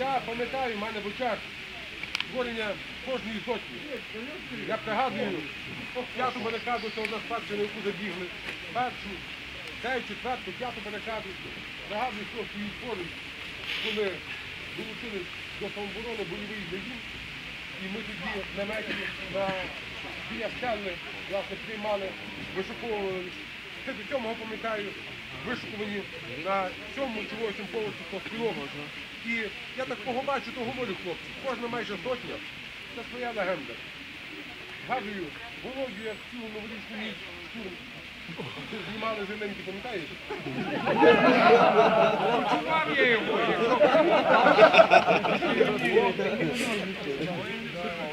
Я пам'ятаю, в мене в очах створення кожної сотні. Я пригадую, п'яту барикаду це одна з перших, на яку забігли. Першу, третю, четверту, п'яту барикаду. Пригадую, що свої твори, коли долучились до самоборони бойовий загін. І ми тоді наметі на біля стелли, власне, приймали, вишуковували. Це до цього пам'ятаю, вишукувані на цьому чи восьмому поверсі поспілого. І я так кого бачу, то говорю хлопці. Кожна майже сотня це своя легенда. Згадую, Володю, як цілу новорічну ніч штурм. Знімали зеленки, пам'ятаєш? Чував я його.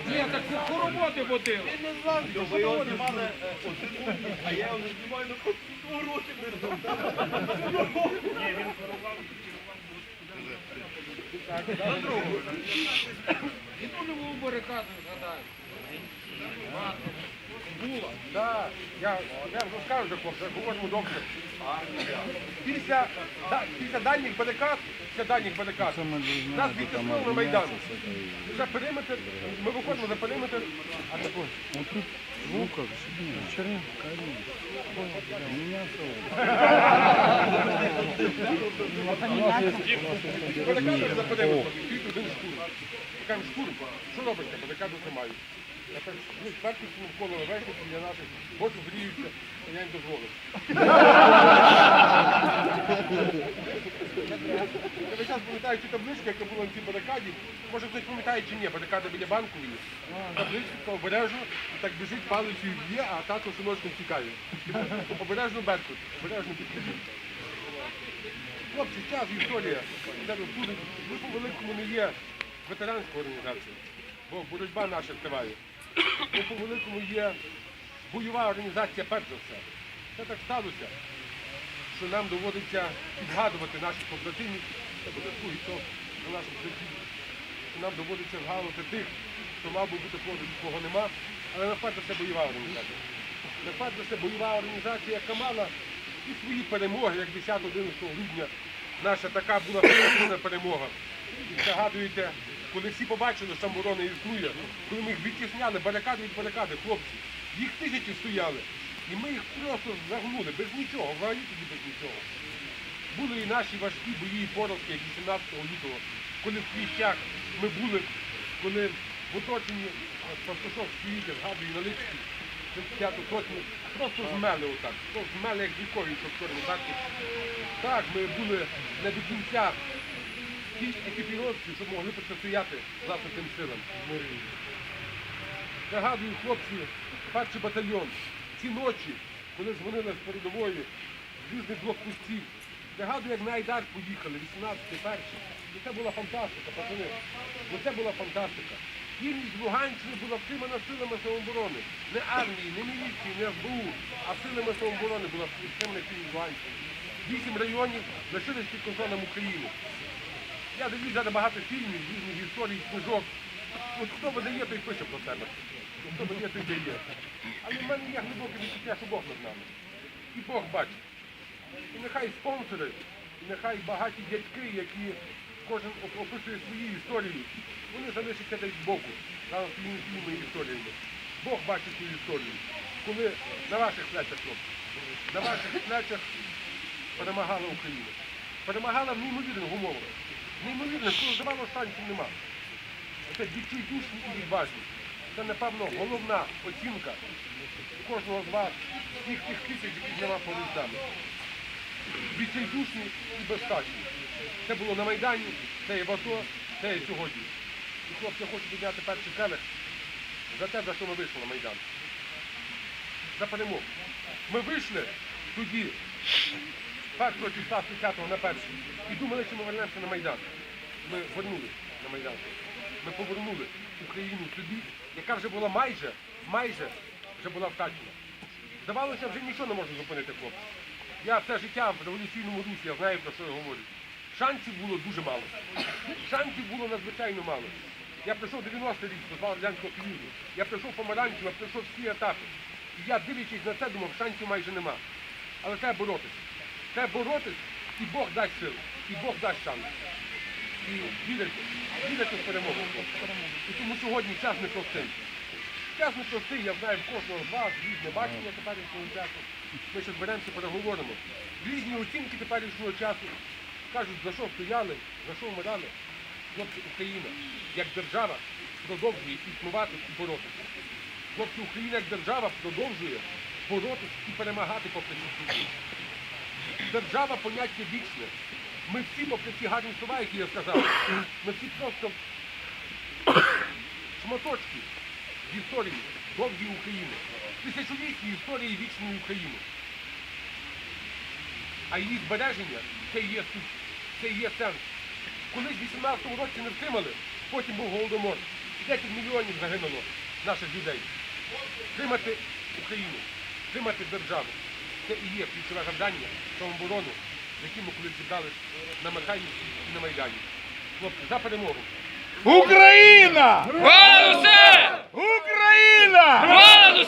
Ні, так по роботи водив. Ви його знімали е, один, а я його не знімаю на процедуру, роки І дуже був барикаду згадаю. Була. Так, я, я вже говоримо добре. Після, да, після дальніх барикад, після дальніх барикад, нас відтиснули на Майдан. За периметр, ми виходимо за периметр, а також. Барикади за периметром, під один. Ми кажемо, штурм, що робите? Барикаду тримають. Я ну, перші навколо верхівки для наших, бочу гріються, я їм дозволив. Я весь час пам'ятаю цю табличку, яка була на цій барикаді. Може хтось пам'ятає чи ні, барикада біля банкової. Табличка така обережно, так біжить палицею б'є, а тато синочком тікає. Обережно беркут, обережно підходить. Хлопці, час, історія. Ви по великому не є ветеранською організацією, бо боротьба наша триває. Ми по великому є бойова організація перш за все. Це так сталося, що нам доводиться підгадувати наших побратимів, це буде другий крок на нашому житті. Що нам доводиться згадувати тих, хто мав би бути поруч, кого нема, але насправді це бойова організація. Насправді це бойова організація, яка мала і свої перемоги, як 10-11 грудня наша така була перемога. І згадуєте, коли всі побачили, що самооборона існує, коли ми їх відтісняли барикади від барикади, хлопці, їх тисячі стояли. І ми їх просто загнули, без нічого, взагалі тоді без нічого. Були і наші важкі бої і поразки, як 18 лютого, коли в Кліщах ми були, коли в оточенні Пастушок стоїть, згадую на Липській, 35 сотні, просто змели отак, просто змели як вікові, щоб чорні так. Так, ми були не до кінця ті екіпіровці, щоб могли протистояти власне тим силам. Нагадую, хлопці, перший батальйон, ці ночі, коли дзвонили з передової, різних блокпостів. Нагадую, як на Айдар поїхали, 18-й перший. І це була фантастика, пацани. Ну це була фантастика. Єдність Луганщини була втримана силами самооборони. Не армії, не міліції, не СБУ, а силами самооборони була втримана єдність Луганщини. Вісім районів лишились під контролем України. Я дивлюсь зараз багато фільмів, різних історій, книжок. От хто видає, той пише про себе. Хто видає, той дає. Але в мене є глибоке відчуття, що Бог над нами. І Бог бачить. І нехай спонсори, і нехай багаті дядьки, які кожен описує свої історії, вони залишаться десь збоку, разом з своїми історіями. Бог бачить цю історію. Коли на ваших плечах, на ваших плечах перемагала Україна. Перемагала в неймовірних умовах. Неймовірних, коли шансів нема. Це відчайдушні і відважні. Це, напевно, головна оцінка кожного з вас, всіх тих тисяч, яких нема поруч нами. Відчайдушні і безстачні. Це було на Майдані, це і в АТО, це і сьогодні. І хлопці, я хочу підняти перший келих за те, за що ми вийшли на Майдан. За перемогу. Ми вийшли тоді, першого числа 30-го на перший, і думали, що ми вернемося на Майдан. Ми вернули на Майдан. Ми повернули Україну собі, яка вже була майже, майже вже була втрачена. Здавалося, вже нічого не може зупинити хлопців. Я все життя в революційному русі, я знаю, про що я говорю. Шансів було дуже мало. Шансів було надзвичайно мало. Я пройшов 90 рік, позбав Радянського Союзу. Я пройшов помаранчево, я пройшов всі етапи. І я, дивлячись на це, думав, шансів майже нема. Але треба боротися. Треба боротись, і Бог дасть силу, і Бог дасть шанс. і вірити, вірити в перемогу. І тому сьогодні час непростий. Час непростий, я знаю в кожного з вас, різне бачення теперішнього часу. Ми ще зберемося, переговоримо. Різні оцінки теперішнього часу. Кажуть, за що стояли, за що вмирали. Хлопці, Україна, як держава, продовжує існувати і боротися. Хлопці, Україна як держава продовжує боротися і перемагати попри події. Держава поняття вічне. Ми всі, попри ці гарні слова, які я сказав, ми всі просто шматочки з історії довгої України. Тисячолітньої історії вічної України. А її збереження це є суть, це є сенс. Колись в 18-му році не втримали, потім був голодомор. 10 мільйонів загинуло наших людей. Тримати Україну, тримати державу. Це і є ключове завдання самооборони, з яким ми колись зібрались на Михайлівці і на Майдані. Хлопці, за перемогу. Україна! Град усе! Україна! Град!